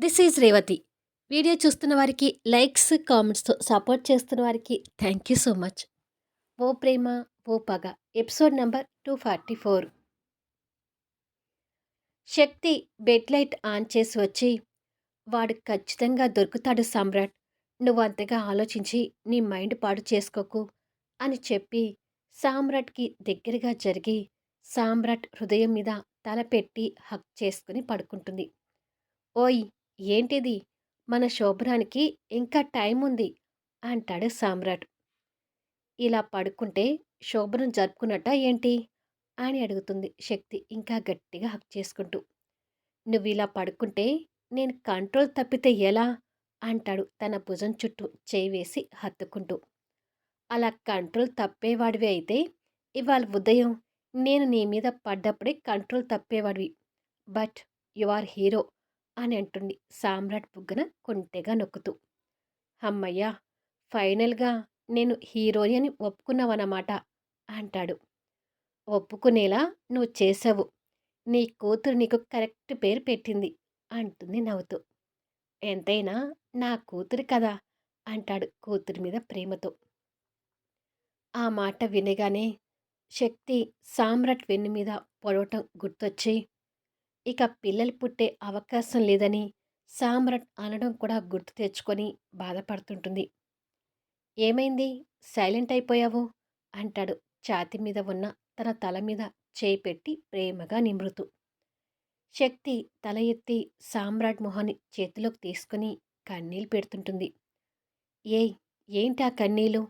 This is Revathi. Video చూస్తున్న వారికి likes కామెంట్స్తో support చేస్తున్న వారికి థ్యాంక్ యూ సో మచ్. ఓ ప్రేమ ఓ పగ. Episode number two forty four. Shakti bed light on చేసి వచ్చి వాడు ఖచ్చితంగా దొరుకుతాడు సామ్రాట్. నువ్వు అంతగా ఆలోచించి నీ మైండ్ పాడు చేసుకోకు అని చెప్పి సామ్రాట్కి దగ్గరగా జరిగి సామ్రాట్ హృదయం మీద తల పెట్టి హక్ చేసుకుని పడుకుంటుంది. ఓయ్! ఏంటిది? మన శోభనానికి ఇంకా టైం ఉంది అంటాడు సామ్రాట్. ఇలా పడుకుంటే శోభనం జరుపుకున్నట్ట ఏంటి? అని అడుగుతుంది శక్తి ఇంకా గట్టిగా హక్ చేసుకుంటూ. నువ్వు ఇలా పడుకుంటే నేను కంట్రోల్ తప్పితే ఎలా? అంటాడు తన భుజం చుట్టూ చేయి వేసి హత్తుకుంటూ. అలా కంట్రోల్ తప్పేవాడివి అయితే ఇవాళ ఉదయం నేను నీ మీద పడ్డప్పుడే కంట్రోల్ తప్పేవాడివి. బట్ యు ఆర్ హీరో అని అంటుంది. సామ్రాట్ బుగ్గన కొంటెగా నొక్కుతూ. అమ్మయ్య ఫైనల్గా నేను హీరోని అని ఒప్పుకున్నావన్నమాట అంటాడు. ఒప్పుకునేలా నువ్వు చేసావు నీ కూతురు నీకు కరెక్ట్ పేరు పెట్టింది అంటుంది నవ్వుతూ. ఎంతైనా నా కూతురు కదా అంటాడు కూతురి మీద ప్రేమతో. ఆ మాట వినగానే శక్తి సామ్రాట్ వెన్ను మీద పొడవటం గుర్తొచ్చి ఇక పిల్లలు పుట్టే అవకాశం లేదని సామ్రాట్ అనడం కూడా గుర్తు తెచ్చుకొని బాధపడుతుంటుంది. ఏమైంది? సైలెంట్ అయిపోయావు? అంటాడు ఛాతి మీద ఉన్న తన తల మీద చేయి పెట్టి ప్రేమగా నిమృతు శక్తి తల ఎత్తి సామ్రాట్ మొహాన్ని చేతిలోకి తీసుకుని కన్నీళ్ళు పెడుతుంటుంది. ఏయ్ ఏంటి ఆ కన్నీళ్ళు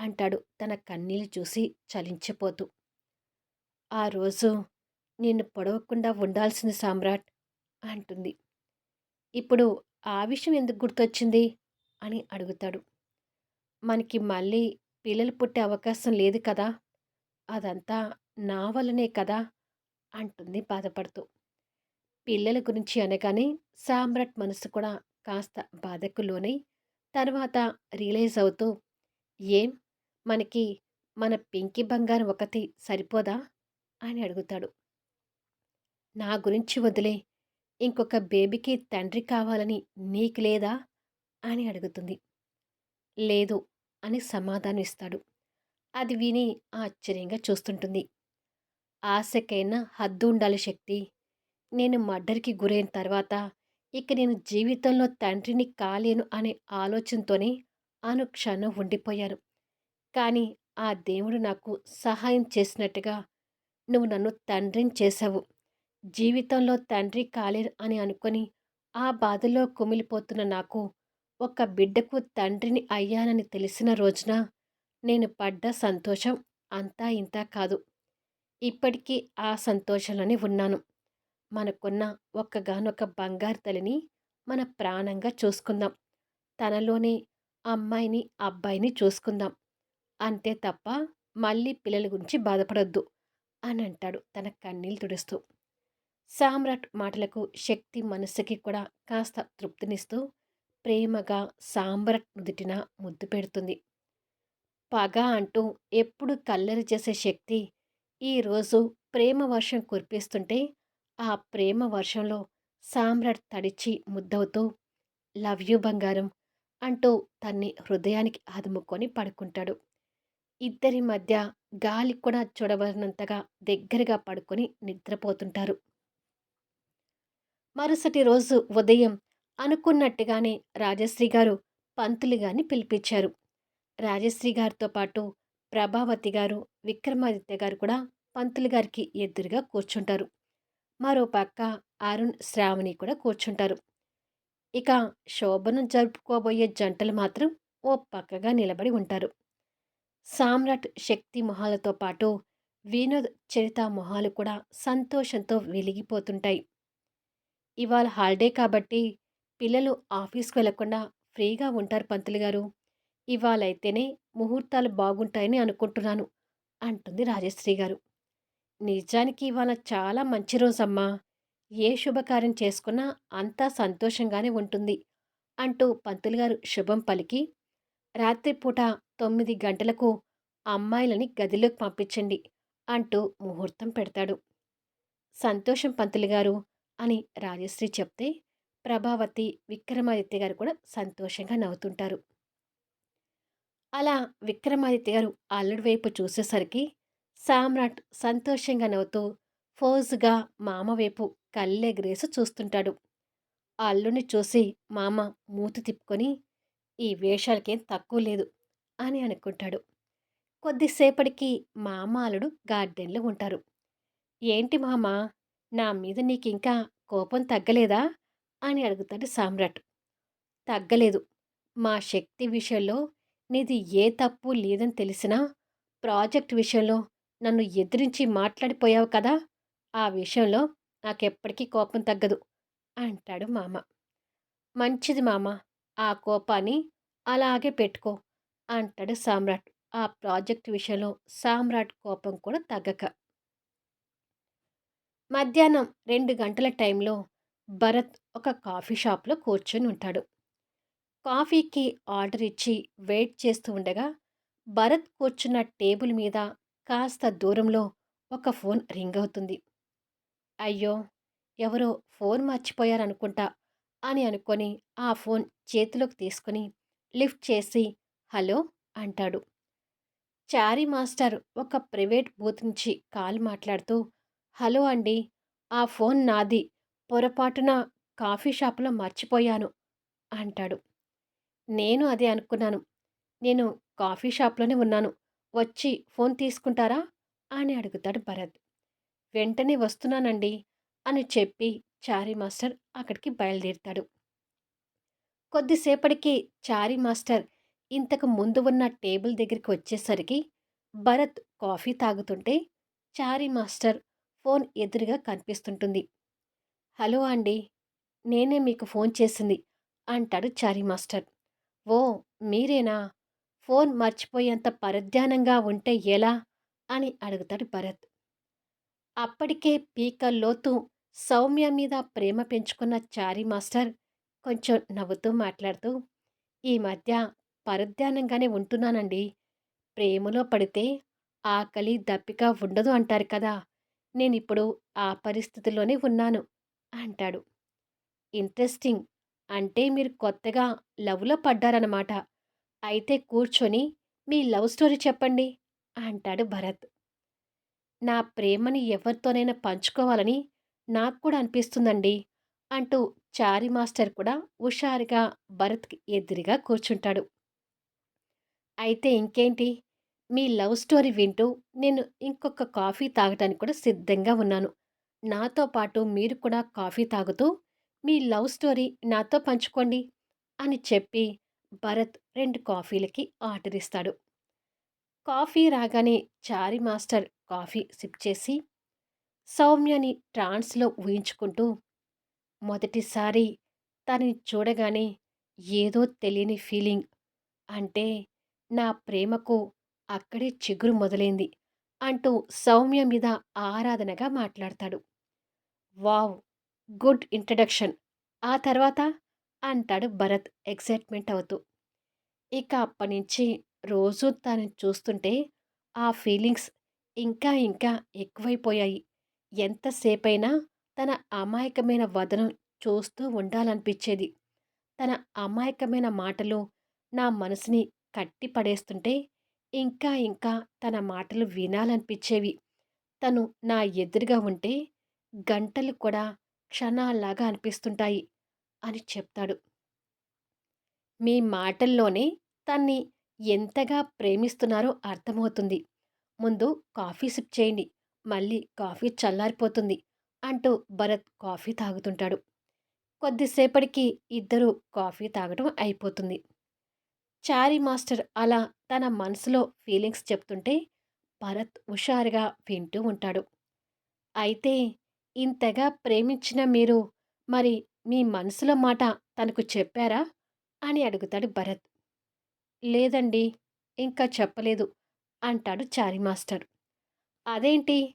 అంటాడు తన కన్నీళ్ళు చూసి చలించిపోతూ. ఆ రోజు నిన్ను పొడవకుండా ఉండాల్సిన సామ్రాట్ అంటుంది. ఇప్పుడు ఆ విషయం ఎందుకు గుర్తొచ్చింది? అని అడుగుతాడు. మనకి మళ్ళీ పిల్లలు పుట్టే అవకాశం లేదు కదా? అదంతా నా వల్లనే కదా? అంటుంది బాధపడుతూ. పిల్లల గురించి అనగానే సామ్రాట్ మనసు కూడా కాస్త బాధకు లోనై తర్వాత రియలైజ్ అవుతూ ఏం? మనకి మన పింకి బంగారం ఒకటి సరిపోదా? అని అడుగుతాడు. నా గురించి వదిలే. ఇంకొక బేబీకి తండ్రి కావాలని నీకు లేదా? అని అడుగుతుంది. లేదు అని సమాధానం ఇస్తాడు. అది విని ఆశ్చర్యంగా చూస్తుంటుంది. ఆశకైనా హద్దు ఉండాలి శక్తి. నేను మర్డర్కి గురైన తర్వాత ఇక నేను జీవితంలో తండ్రిని కాలేను అనే ఆలోచనతోనే అనుక్షణం ఉండిపోయాను కానీ ఆ దేవుడు నాకు సహాయం చేసినట్టుగా నువ్వు నన్ను తండ్రిని చేశావు. జీవితంలో తండ్రి కాలేరు అని అనుకొని ఆ బాధలో కుమిలిపోతున్న నాకు ఒక బిడ్డకు తండ్రిని అయ్యానని తెలిసిన రోజున నేను పడ్డ సంతోషం అంతా ఇంతా కాదు. ఇప్పటికీ ఆ సంతోషంలోనే ఉన్నాను. మనకున్న ఒక్కగానొక బంగారు తల్లిని మన ప్రాణంగా చూసుకుందాం. తనలోనే అమ్మాయిని అబ్బాయిని చూసుకుందాం. అంతే తప్ప మళ్ళీ పిల్లల గురించి బాధపడొద్దు అని అంటాడు తన కన్నీళ్ళు తుడుస్తూ. సామ్రాట్ మాటలకు శక్తి మనస్సుకి కూడా కాస్త తృప్తినిస్తూ ప్రేమగా సామ్రాట్ నుదుటిన ముద్దు పెడుతుంది. పగ అంటూ ఎప్పుడు కల్లరి చేసే శక్తి ఈరోజు ప్రేమ వర్షం కురిపిస్తుంటే ఆ ప్రేమ వర్షంలో సామ్రాట్ తడిచి ముద్దవుతూ లవ్ యూ బంగారం అంటూ తన్ని హృదయానికి ఆదుముకొని పడుకుంటాడు. ఇద్దరి మధ్య గాలి కూడా చూడవలనంతగా దగ్గరగా పడుకొని నిద్రపోతుంటారు. మరుసటి రోజు ఉదయం అనుకున్నట్టుగానే రాజశ్రీ గారు పంతులు గారిని పిలిపించారు. రాజశ్రీ గారితో పాటు ప్రభావతి గారు విక్రమాదిత్య గారు కూడా పంతులు గారికి ఎదురుగా కూర్చుంటారు. మరో పక్క అరుణ్ శ్రావణి కూడా కూర్చుంటారు. ఇక శోభను జరుపుకోబోయే జంటలు మాత్రం ఓ పక్కగా నిలబడి ఉంటారు. సామ్రాట్ శక్తి మొహాలతో పాటు వినోద్ చరిత మొహాలు కూడా సంతోషంతో వెలిగిపోతుంటాయి. ఇవాళ హాలిడే కాబట్టి పిల్లలు ఆఫీస్కి వెళ్ళకుండా ఫ్రీగా ఉంటారు పంతులు గారు. ఇవాళైతేనే ముహూర్తాలు బాగుంటాయని అనుకుంటున్నాను అంటుంది రాజశ్రీ గారు. నిజానికి ఇవాళ చాలా మంచి రోజమ్మా. ఏ శుభకార్యం చేసుకున్నా అంతా సంతోషంగానే ఉంటుంది అంటూ పంతులు గారు శుభం పలికి. రాత్రిపూట తొమ్మిది గంటలకు అమ్మాయిలని గదిలోకి పంపించండి అంటూ ముహూర్తం పెడతాడు. సంతోషం పంతులు గారు. అని రాజశ్రీ చెప్తే ప్రభావతి, విక్రమాదిత్య గారు కూడా సంతోషంగా నవ్వుతుంటారు. అలా విక్రమాదిత్య గారు అల్లుడి వైపు చూసేసరికి సామ్రాట్ సంతోషంగా నవ్వుతూ ఫోజుగా మామ వైపు కళ్ళెగరేసి చూస్తుంటాడు. అల్లుడిని చూసి మామ మూతి తిప్పుకొని ఈ వేషాలకేం తక్కువ లేదు అని అనుకుంటాడు. కొద్దిసేపటికి మామ అల్లుడు గార్డెన్‌లో ఉంటారు. ఏంటి మామ నా మీద నీకింకా కోపం తగ్గలేదా? అని అడుగుతాడు సామ్రాట్. తగ్గలేదు. మా శక్తి విషయంలో నీది ఏ తప్పు లేదని తెలిసినా ప్రాజెక్ట్ విషయంలో నన్ను ఎదిరించి మాట్లాడిపోయావు కదా! ఆ విషయంలో నాకెప్పటికీ కోపం తగ్గదు అంటాడు మామ. మంచిది మామ. ఆ కోపాన్ని అలాగే పెట్టుకో అంటాడు సామ్రాట్. ఆ ప్రాజెక్ట్ విషయంలో సామ్రాట్ కోపం కూడా తగ్గక. మధ్యాహ్నం రెండు గంటల టైంలో భరత్ ఒక కాఫీ షాప్‌లో కూర్చొని ఉంటాడు. కాఫీకి ఆర్డర్ ఇచ్చి వెయిట్ చేస్తూ ఉండగా భరత్ కూర్చున్న టేబుల్ మీద కాస్త దూరంలో ఒక ఫోన్ రింగ్ అవుతుంది. అయ్యో! ఎవరో ఫోన్ మర్చిపోయారనుకుంటా అని అనుకొని ఆ ఫోన్ చేతిలోకి తీసుకొని లిఫ్ట్ చేసి హలో అంటాడు. చారీ మాస్టర్ ఒక ప్రైవేట్ బూత్ నుంచి కాల్ మాట్లాడుతూ హలో అండి. ఆ ఫోన్ నాది. పొరపాటున కాఫీ షాప్‌లో మర్చిపోయాను అంటాడు. నేను అదే అనుకున్నాను. నేను కాఫీ షాప్‌లోనే ఉన్నాను. వచ్చి ఫోన్ తీసుకుంటారా? అని అడుగుతాడు భరత్. వెంటనే వస్తున్నానండి అని చెప్పి చారీ మాస్టర్ అక్కడికి బయలుదేరుతాడు. కొద్దిసేపటికి చారీ మాస్టర్ ఇంతకు ముందు ఉన్న టేబుల్ దగ్గరికి వచ్చేసరికి భరత్ కాఫీ తాగుతుంటే చారీ మాస్టర్ ఫోన్ ఎదురుగా కనిపిస్తుంటుంది. హలో అండి. నేనే మీకు ఫోన్ చేసింది అంటాడు చారీ మాస్టర్. ఓ మీరేనా? ఫోన్ మర్చిపోయేంత పరధ్యానంగా ఉంటే ఎలా? అని అడుగుతాడు భరత్. అప్పటికే పీకల్లోతు సౌమ్య మీద ప్రేమ పెంచుకున్న చారీ మాస్టర్ కొంచెం నవ్వుతూ మాట్లాడుతూ ఈ మధ్య పరధ్యానంగానే ఉంటున్నానండి. ప్రేమలో పడితే ఆకలి, దప్పిక ఉండదు అంటారు కదా! నేనిప్పుడు ఆ పరిస్థితిలోనే ఉన్నాను అంటాడు. ఇంట్రెస్టింగ్. అంటే మీరు కొత్తగా లవ్‌లో పడ్డారన్నమాట. అయితే కూర్చొని మీ లవ్ స్టోరీ చెప్పండి అంటాడు భరత్. నా ప్రేమని ఎవరితోనైనా పంచుకోవాలని నాకు కూడా అనిపిస్తుందండి అంటూ చారి మాస్టర్ కూడా హుషారుగా భరత్‌కి ఎదురుగా కూర్చుంటాడు. అయితే ఇంకేంటి? మీ లవ్ స్టోరీ వింటూ నేను ఇంకొక కాఫీ తాగటానికి కూడా సిద్ధంగా ఉన్నాను. నాతో పాటు మీరు కూడా కాఫీ తాగుతూ మీ లవ్ స్టోరీ నాతో పంచుకోండి అని చెప్పి భరత్ రెండు కాఫీలకి ఆర్డర్ ఇస్తాడు. కాఫీ రాగానే చారి మాస్టర్ కాఫీ సిప్ చేసి సౌమ్యని ట్రాన్స్‌లో ఊహించుకుంటూ మొదటిసారి తనని చూడగానే ఏదో తెలియని ఫీలింగ్. అంటే నా ప్రేమకు అక్కడే చిగురు మొదలైంది అంటూ సౌమ్య మీద ఆరాధనగా మాట్లాడతాడు. వావ్! Good introduction. ఆ తర్వాత? అంటాడు భరత్ ఎక్సైట్‌మెంట్ అవుతూ. ఇక అప్పటినుంచి రోజూ తనని చూస్తుంటే ఆ ఫీలింగ్స్ ఇంకా ఇంకా ఎక్కువైపోయాయి. ఎంతసేపైనా తన అమాయకమైన వదనం చూస్తూ ఉండాలనిపించేది. తన అమాయకమైన మాటలు నా మనసుని కట్టి పడేస్తుంటే ఇంకా ఇంకా తన మాటలు వినాలనిపించేవి. తను నా ఎదురుగా ఉంటే గంటలు కూడా క్షణాల్లాగా అనిపిస్తుంటాయి అని చెప్తాడు. మీ మాటల్లోనే తన్ని ఎంతగా ప్రేమిస్తున్నారో అర్థమవుతుంది. ముందు కాఫీ సిప్ చేయండి. మళ్ళీ కాఫీ చల్లారిపోతుంది అంటూ భరత్ కాఫీ తాగుతుంటాడు. కొద్దిసేపటికి ఇద్దరూ కాఫీ తాగటం అయిపోతుంది. చారీ మాస్టర్ అలా తన మనసులో ఫీలింగ్స్ చెప్తుంటే భరత్ హుషారుగా వింటూ ఉంటాడు. అయితే ఇంతగా ప్రేమించిన మీరు మరి మీ మనసులో మాట తనకు చెప్పారా? అని అడుగుతాడు భరత్. లేదండి. ఇంకా చెప్పలేదు అంటాడు చారీ మాస్టర్. అదేంటి?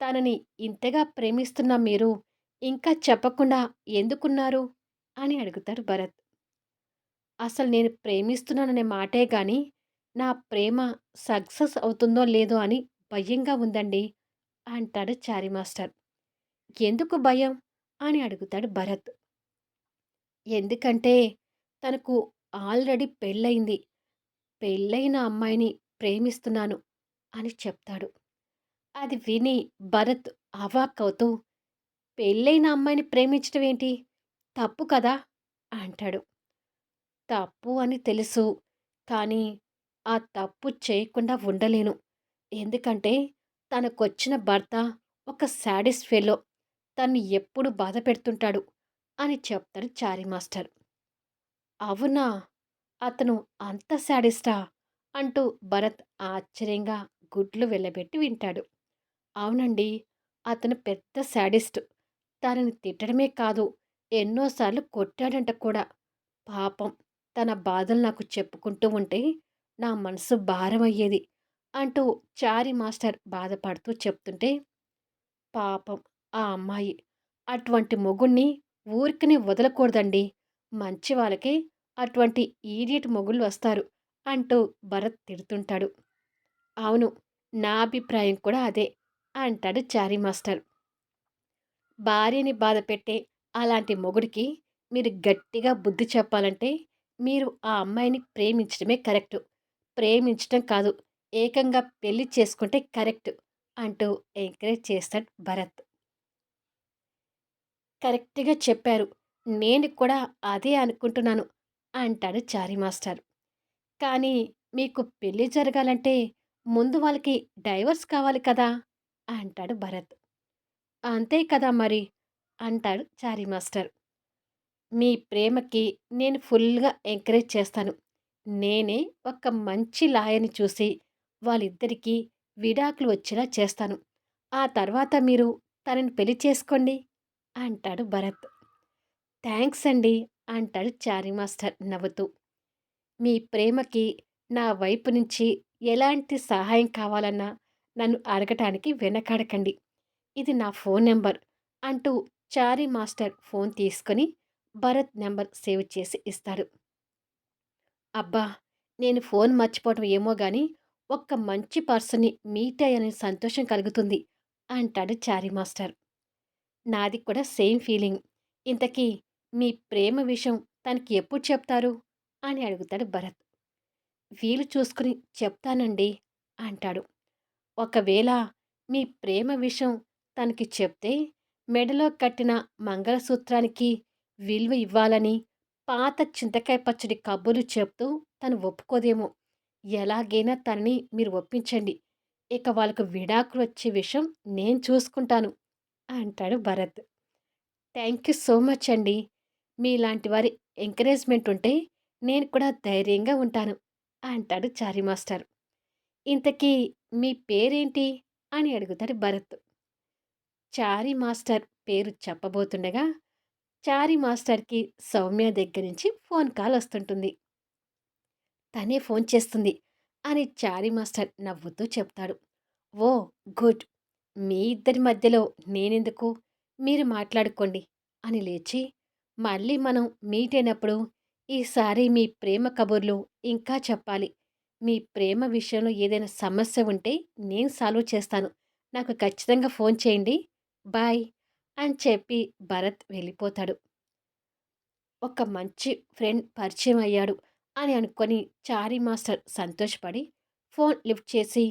తనని ఇంతగా ప్రేమిస్తున్న మీరు ఇంకా చెప్పకుండా ఎందుకున్నారు? అని అడుగుతాడు భరత్. అసలు నేను ప్రేమిస్తున్నాననే మాటే కానీ నా ప్రేమ సక్సెస్ అవుతుందో లేదో అని భయంగా ఉందండి అంటాడు చారీ మాస్టర్. ఎందుకు భయం? అని అడుగుతాడు భరత్. ఎందుకంటే తనకు ఆల్రెడీ పెళ్ళయింది. పెళ్ళైన అమ్మాయిని ప్రేమిస్తున్నాను అని చెప్తాడు. అది విని భరత్ అవాక్కవుతూ, పెళ్ళైన అమ్మాయిని ప్రేమించడం ఏంటి? తప్పు కదా! అంటాడు. తప్పు అని తెలుసు. కానీ ఆ తప్పు చేయకుండా ఉండలేను. ఎందుకంటే తనకొచ్చిన భర్త ఒక శాడిస్ట్ ఫెలో. తన్ని ఎప్పుడు బాధ పెడుతుంటాడు అని చెప్తాడు చారీ మాస్టర్. అవునా! అతను అంత శాడిస్టా? అంటూ భరత్ ఆశ్చర్యంగా గుడ్లు వెళ్ళబెట్టి వింటాడు. అవునండి. అతను పెద్ద శాడిస్ట్. తనని తిట్టడమే కాదు, ఎన్నోసార్లు కొట్టాడంట కూడా. పాపం తన బాధలు నాకు చెప్పుకుంటూ ఉంటే నా మనసు భారమయ్యేది అంటూ చారీ మాస్టర్ బాధపడుతూ చెప్తుంటే, పాపం ఆ అమ్మాయి అటువంటి మొగుణ్ణి ఊరికనే వదలకూడదండి. మంచి వాళ్ళకి అటువంటి ఈడియట్ మొగుళ్ళు వస్తారు అంటూ భరత్ తిడుతుంటాడు. అవును. నా అభిప్రాయం కూడా అదే అంటాడు చారీ మాస్టర్. భార్యని బాధపెట్టే అలాంటి మొగుడికి మీరు గట్టిగా బుద్ధి చెప్పాలంటే మీరు ఆ అమ్మాయిని ప్రేమించడమే కరెక్టు. ప్రేమించటం కాదు, ఏకంగా పెళ్ళి చేసుకుంటే కరెక్ట్ అంటూ ఎంకరేజ్ చేస్తాడు భరత్. కరెక్ట్‌గా చెప్పారు. నేను కూడా అదే అనుకుంటున్నాను అంటాడు చారీ మాస్టర్. కానీ మీకు పెళ్ళి జరగాలంటే ముందు వాళ్ళకి డైవర్స్ కావాలి కదా! అంటాడు భరత్. అంతే కదా మరి! అంటాడు చారీ మాస్టర్. మీ ప్రేమకి నేను ఫుల్‌గా ఎంకరేజ్ చేస్తాను. నేనే ఒక మంచి లాయర్‌ని చూసి వాళ్ళిద్దరికీ విడాకులు వచ్చేలా చేస్తాను. ఆ తర్వాత మీరు తనని పెళ్ళి చేసుకోండి అంటాడు భరత్. థ్యాంక్స్ అండి అంటాడు చారీ మాస్టర్ నవ్వుతూ. మీ ప్రేమకి నా వైపు నుంచి ఎలాంటి సహాయం కావాలన్నా నన్ను అడగటానికి వెనకాడకండి. ఇది నా ఫోన్ నెంబర్ అంటూ చారీ మాస్టర్ ఫోన్ తీసుకొని భరత్ నెంబర్ సేవ్ చేసి ఇస్తాడు. అబ్బా! నేను ఫోన్ మర్చిపోవటం ఏమో గాని ఒక్క మంచి పర్సన్‌ని మీట్ అయ్యని సంతోషం కలుగుతుంది అంటాడు చారీ మాస్టర్. నాది కూడా సేమ్ ఫీలింగ్. ఇంతకీ మీ ప్రేమ విషయం తనకి ఎప్పుడు చెప్తారు? అని అడుగుతాడు భరత్. వీలు చూసుకుని చెప్తానండి అంటాడు. ఒకవేళ మీ ప్రేమ విషయం తనకి చెప్తే మెడలో కట్టిన మంగళసూత్రానికి విలువ ఇవ్వాలని పాత చింతకాయ పచ్చడి కబుర్లు చెప్తూ తను ఒప్పుకోదేమో. ఎలాగైనా తనని మీరు ఒప్పించండి. ఇక వాళ్ళకు విడాకులు వచ్చే విషయం నేను చూసుకుంటాను అంటాడు Bharat. Thank you so much అండి. మీలాంటి వారి ఎంకరేజ్మెంట్ ఉంటే నేను కూడా ధైర్యంగా ఉంటాను అంటాడు చారీ మాస్టర్. ఇంతకీ మీ పేరేంటి అని అడుగుతాడు భరత్. చారీ మాస్టర్ పేరు చెప్పబోతుండగా చారీ మాస్టర్కి సౌమ్య దగ్గర నుంచి ఫోన్ కాల్ వస్తుంటుంది. తనే ఫోన్ చేస్తుంది అని చారీ మాస్టర్ నవ్వుతూ చెప్తాడు. ఓ గుడ్. మీ ఇద్దరి మధ్యలో నేనెందుకు? మీరు మాట్లాడుకోండి అని లేచి మళ్ళీ మనం మీట్ అయినప్పుడు ఈసారి మీ ప్రేమ కబుర్లు ఇంకా చెప్పాలి. మీ ప్రేమ విషయంలో ఏదైనా సమస్య ఉంటే నేను సాల్వ్ చేస్తాను. నాకు ఖచ్చితంగా ఫోన్ చేయండి. బాయ్. అని చెప్పి భరత్ వెళ్ళిపోతాడు. ఒక మంచి ఫ్రెండ్ పరిచయం అయ్యాడు అని అనుకొని చారీ మాస్టర్ సంతోషపడి ఫోన్ లిఫ్ట్ చేసి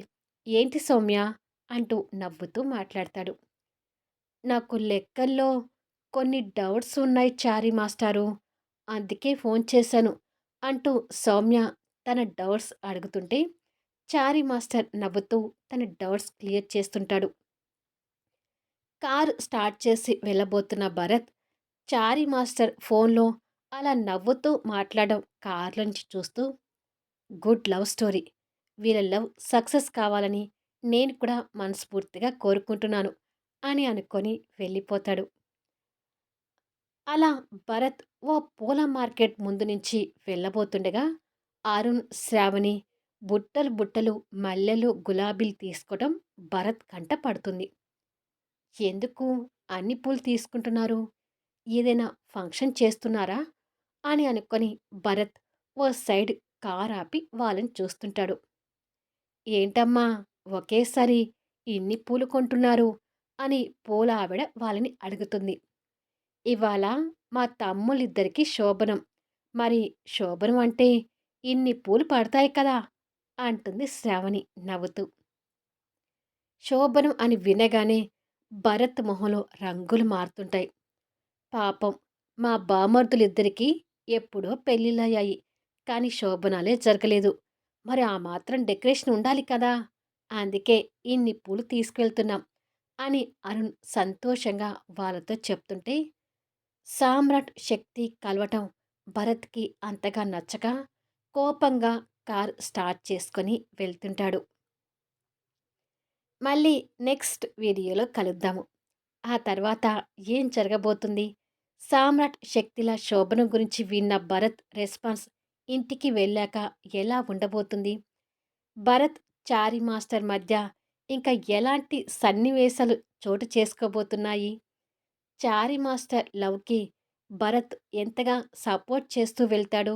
ఏంటి సౌమ్య? అంటూ నవ్వుతూ మాట్లాడతాడు. నాకు లెక్కల్లో కొన్ని డౌట్స్ ఉన్నాయి చారీ మాస్టారు అందుకే ఫోన్ చేశాను అంటూ సౌమ్య తన డౌట్స్ అడుగుతుంటే చారీ మాస్టర్ నవ్వుతూ తన డౌట్స్ క్లియర్ చేస్తుంటాడు. కారు స్టార్ట్ చేసి వెళ్ళబోతున్న భరత్ చారి మాస్టర్ ఫోన్లో అలా నవ్వుతూ మాట్లాడడం కార్లోంచి చూస్తూ గుడ్ లవ్ స్టోరీ. వీళ్ళ లవ్ సక్సెస్ కావాలని నేను కూడా మనస్ఫూర్తిగా కోరుకుంటున్నాను అని అనుకొని వెళ్ళిపోతాడు. అలా భరత్ ఓ పూల మార్కెట్ ముందు నుంచి వెళ్ళబోతుండగా అరుణ్ శ్రావణి బుట్టలు బుట్టలు మల్లెలు గులాబీలు తీసుకోవడం భరత్ కంట పడుతుంది. ఎందుకు అన్ని పూలు తీసుకుంటున్నారు ఏదైనా ఫంక్షన్ చేస్తున్నారా అని అనుకొని భరత్ ఓ సైడ్ కార్ ఆపి వాళ్ళని చూస్తుంటాడు ఏంటమ్మా ఒకేసారి ఇన్ని పూలు కొంటున్నారు అని పూల ఆవిడ వాళ్ళని అడుగుతుంది ఇవాళ మా తమ్ముళ్ళిద్దరికీ శోభనం. మరి శోభనం అంటే ఇన్ని పూలు పడతాయి కదా! అంటుంది శ్రావణి నవ్వుతూ. శోభనం అని వినగానే భరత్ మొహంలో రంగులు మారుతుంటాయి. పాపం మా బామర్దులిద్దరికీ ఎప్పుడో పెళ్ళిళ్ళయ్యాయి. కానీ శోభనాలే జరగలేదు. మరి ఆ మాత్రం డెకరేషన్ ఉండాలి కదా! అందుకే ఇన్ని పూలు తీసుకెళ్తున్నాం అని అరుణ్ సంతోషంగా వాళ్ళతో చెప్తుంటే సామ్రాట్ శక్తి కలవటం భరత్కి అంతగా నచ్చక కోపంగా కార్ స్టార్ట్ చేసుకొని వెళ్తుంటాడు మళ్ళీ నెక్స్ట్ వీడియోలో కలుద్దాము. ఆ తర్వాత ఏం జరగబోతుంది? సామ్రాట్ శక్తిల శోభనం గురించి విన్న భరత్ రెస్పాన్స్ ఇంటికి వెళ్ళాక ఎలా ఉండబోతుంది? భరత్ చారి మాస్టర్ మధ్య ఇంకా ఎలాంటి సన్నివేశాలు చోటు చేసుకోబోతున్నాయి? చారి మాస్టర్ లవ్కి భరత్ ఎంతగా సపోర్ట్ చేస్తూ వెళ్తాడు?